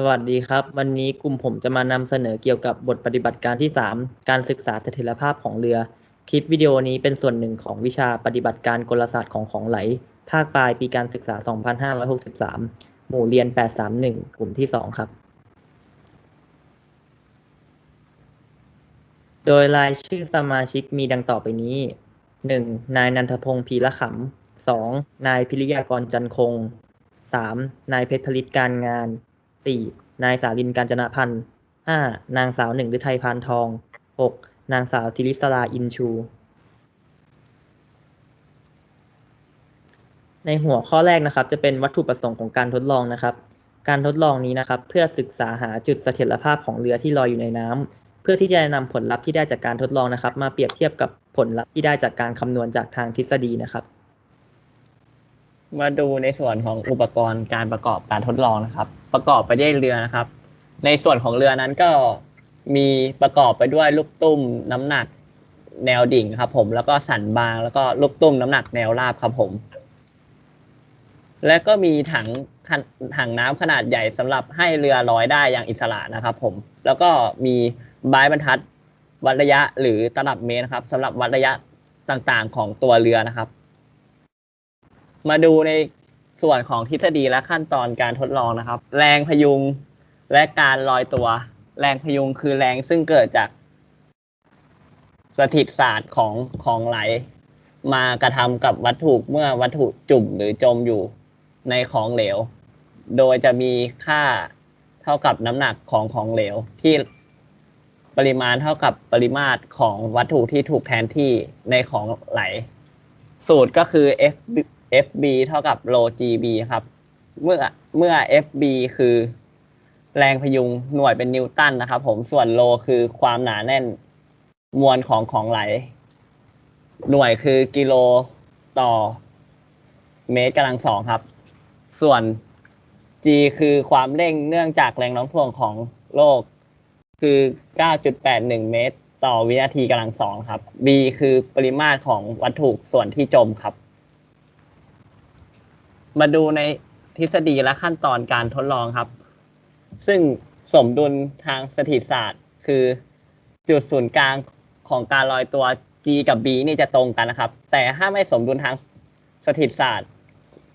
สวัสดีครับ วันนี้กลุ่มผมจะมานำเสนอเกี่ยวกับบทปฏิบัติการที่ 3 การศึกษาเสถียรภาพของเรือ คลิปวิดีโอนี้เป็นส่วนหนึ่งของวิชาปฏิบัติการกลศาสตร์ของของไหล ภาคปลายปีการศึกษา 2563 หมู่เรียน 831 กลุ่มที่ 2 ครับ โดยรายชื่อสมาชิกมีดังต่อไปนี้ 1. นายนันทพงศ์พีละขำ 2. นายพิริยากรจันคง 3. นายเพชรผลิตการงาน 4. นายสาลินการจนพันธ์ 5. นางสาวหนึ่งฤทัยพานทอง 6. นางสาวธิริศราอินชู ในหัวข้อแรกนะครับ จะเป็นวัตถุประสงค์ของการทดลองนะครับ การทดลองนี้นะครับ เพื่อศึกษาหาจุดเสถียรภาพของเรือที่ลอยอยู่ในน้ำเพื่อที่จะนำผลลัพธ์ที่ได้จากการทดลองนะครับ มาเปรียบเทียบกับผลลัพธ์ที่ได้จากการคำนวณจากทางทฤษฎีนะครับ มาดูในส่วนของอุปกรณ์การประกอบการทดลองนะครับ ประกอบไปด้วยเรือนะครับ ในส่วนของเรือนั้นก็มีประกอบไปด้วยลูกตุ้มน้ำหนักแนวดิ่งครับ ผมแล้วก็สันบางแล้วก็ลูกตุ้มน้ำหนักแนวราบครับผม และก็มีถังถังน้ำขนาดใหญ่สำหรับให้เรือลอยได้อย่างอิสระนะครับ ผม แล้วก็มีไม้บรรทัดวัดระยะหรือตลับเมตรนะครับสำหรับวัดระยะต่างๆ ของตัวเรือนะครับ มาดูในส่วนของทฤษฎีและขั้นตอนการทดลองนะครับ แรงพยุงและการลอยตัว แรงพยุงคือแรงซึ่งเกิดจากสถิตศาสตร์ของของไหล มากระทำกับวัตถุเมื่อวัตถุจุ่มหรือจมอยู่ในของเหลว โดยจะมีค่าเท่ากับน้ำหนักของของเหลว ที่ปริมาณเท่ากับปริมาตรของวัตถุที่ถูกแทนที่ในของไหล สูตรก็คือ F FB เท่ากับ rho GB ครับ เมื่อเมื่อ FB คือ แรงพยุงหน่วยเป็นนิวตันนะครับ ผมส่วนโลคือความหนาแน่นมวลของของไหล หน่วยคือกิโลต่อเมตรกำลังสองครับ ส่วน G คือความเร่งเนื่องจากแรงโน้มถ่วงของโลก คือ 9.81 เมตร ต่อวินาทีกำลังสองครับ B คือปริมาตรของวัตถุส่วนที่จมครับ มาดูในทฤษฎีและขั้นตอนการทดลองครับ ซึ่งสมดุลทางสถิตศาสตร์ คือจุดศูนย์กลางของการลอยตัว G กับ B นี่จะตรงกันนะครับ แต่ถ้าไม่สมดุลทางสถิตศาสตร์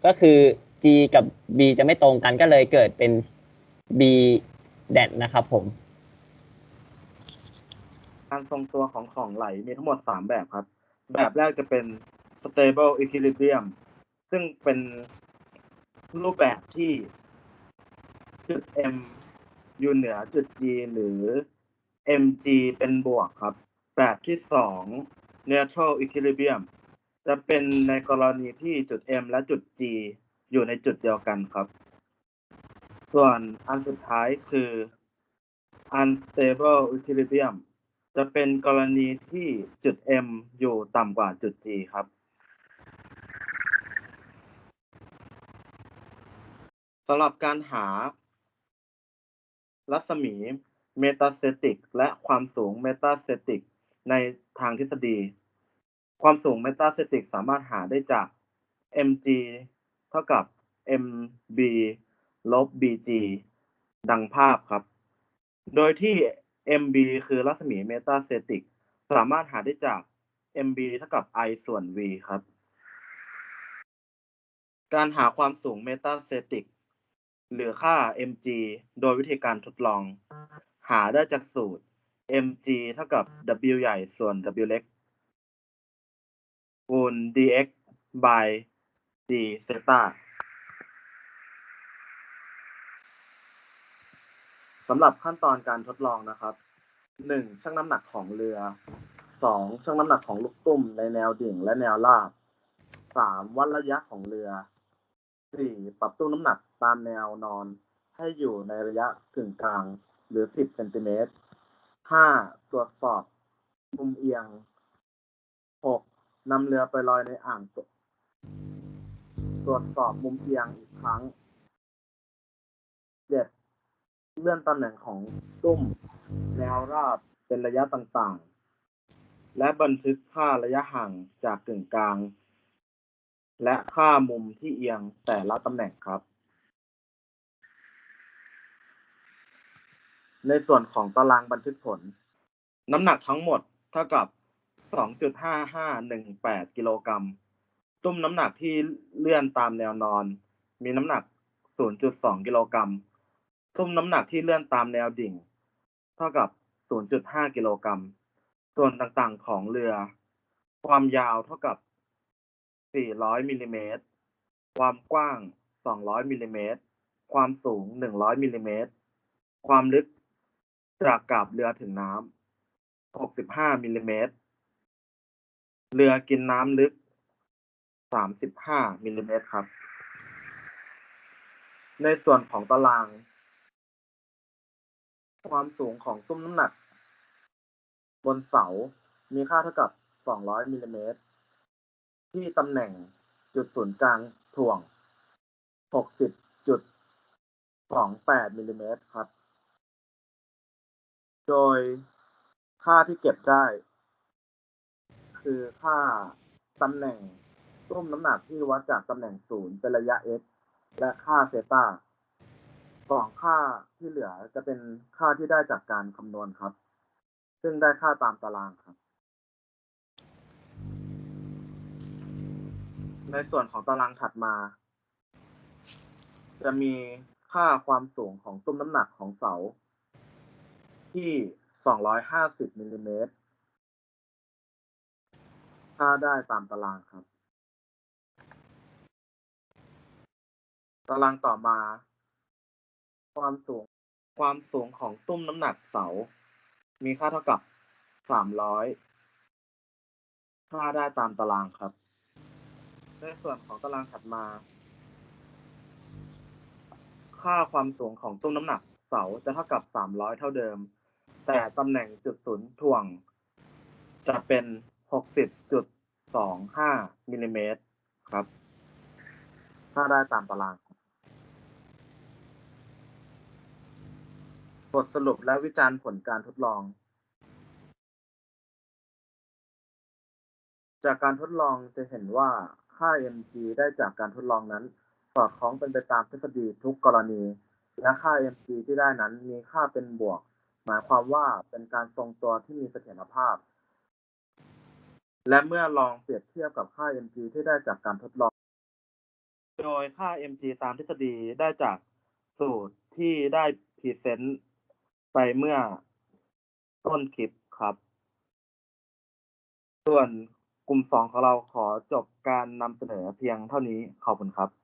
ก็คือ G กับ B จะไม่ตรงกันก็เลยเกิดเป็น B แดดนะครับผม การทรงตัวของของไหลมีทั้งหมดสามแบบครับ แบบแรกจะเป็น stable equilibrium ซึ่งเป็น รูปแบบที่จุด m อยู่เหนือจุด g หรือ mg เป็นบวกครับ แบบที่สอง neutral equilibrium จะเป็นในกรณีที่จุด m และจุด g อยู่ในจุดเดียวกันครับ ส่วนอันสุดท้ายคือ unstable equilibrium จะเป็นกรณีที่จุด m อยู่ต่ำกว่าจุด g ครับ สำหรับการหา รัศมีเมตาสเตติกและความสูงเมตาสเตติกในทางทฤษฎี ความสูงเมตาสเตติกสามารถหาได้จาก mg เท่ากับ mb ลบ bg ดังภาพครับ โดยที่ mb คือรัศมีเมตาสเตติกสามารถหาได้จาก mb เท่ากับ i ส่วน v ครับ การหาความสูงเมตาสเตติก หรือค่า mg โดยวิธีการทดลอง หาได้จากสูตร mg เท่ากับ w ใหญ่ส่วน w เล็กคูณ dx by d เซตาสำหรับขั้นตอนการทดลองนะครับหนึ่งชั่งน้ำหนักของเรือสองชั่งน้ำหนักของลูกตุ้มในแนวดิ่งและแนวราบสามวัดระยะของเรือสี่ปรับตู้น้ำหนัก ตามแนวนอนให้อยู่ในระยะกึ่งกลางหรือสิบเซนติเมตรห้าตรวจสอบมุมเอียงหกนำเรือไปลอยในอ่างตรวจสอบมุมเอียงอีกครั้งเจ็ดเลื่อนตำแหน่งของตุ้มแนวราบเป็นระยะต่างๆ และบันทึกค่าระยะห่างจากกึ่งกลาง และค่ามุมที่เอียงแต่ละตำแหน่งครับ ในส่วนของตารางบันทึกผล น้ำหนักทั้งหมดเท่ากับ 2.5518 กิโลกรัม ตุ้มน้ำหนักที่เลื่อนตามแนวนอน มีน้ำหนัก 0.2 กิโลกรัม ตุ้มน้ำหนักที่เลื่อนตามแนวดิ่ง เท่ากับ 0.5 กิโลกรัม ส่วนต่างๆของเรือ ความยาวเท่ากับ 400 มิลลิเมตร ความกว้าง 200 มิลลิเมตร ความสูง 100 มิลลิเมตร ความลึก จากกาบเรือถึงน้ำ65มิลลิเมตร เรือกินน้ำลึก35มิลลิเมตรครับ ในส่วนของตาราง ความสูงของตุ้มน้ำหนัก บนเสา มีค่าเท่ากับ200มิลลิเมตร ที่ตำแหน่งจุดศูนย์กลางถ่วง60.28มิลลิเมตรครับ โดยค่าที่เก็บได้ คือค่าตำแหน่งตุ้มน้ำหนักที่วัดจากตำแหน่งศูนย์เป็นระยะ x และค่าเซตาสองค่าที่เหลือจะเป็นค่าที่ได้จากการคำนวณครับ ซึ่งได้ค่าตามตารางครับ ในส่วนของตารางถัดมา จะมีค่าความสูงของตุ้มน้ำหนักของเสา ที่250มิลลิเมตรค่าได้ตามตารางครับ ตารางต่อมา ความสูงความสูงของตุ้มน้ำหนักเสา มีค่าเท่ากับ300ค่าได้ตามตารางครับ ในส่วนของตารางถัดมา ค่าความสูงของตุ้มน้ำหนักเสาจะเท่ากับ300เท่าเดิม แต่ตำแหน่งจุดศูนย์ถ่วง จะเป็น 60.25มิลลิเมตรครับค่าได้ตามตาราง บทสรุปและวิจารณ์ผลการทดลอง จากการทดลองจะเห็นว่าค่า mg ได้จากการทดลองนั้น สอดคล้องเป็นไปตามทฤษฎีทุกกรณี และค่า mg ที่ได้นั้นมีค่าเป็นบวก หมายความว่าเป็นการทรงตัวที่มีเสถียรภาพ และเมื่อลองเปรียบเทียบกับค่า mg ที่ได้จากการทดลอง โดยค่า mg ตามทฤษฎีได้จากสูตรที่ได้พรีเซนต์ไปเมื่อต้นคลิปครับ ส่วนกลุ่มสองของเราขอจบการนำเสนอเพียงเท่านี้ขอบคุณครับ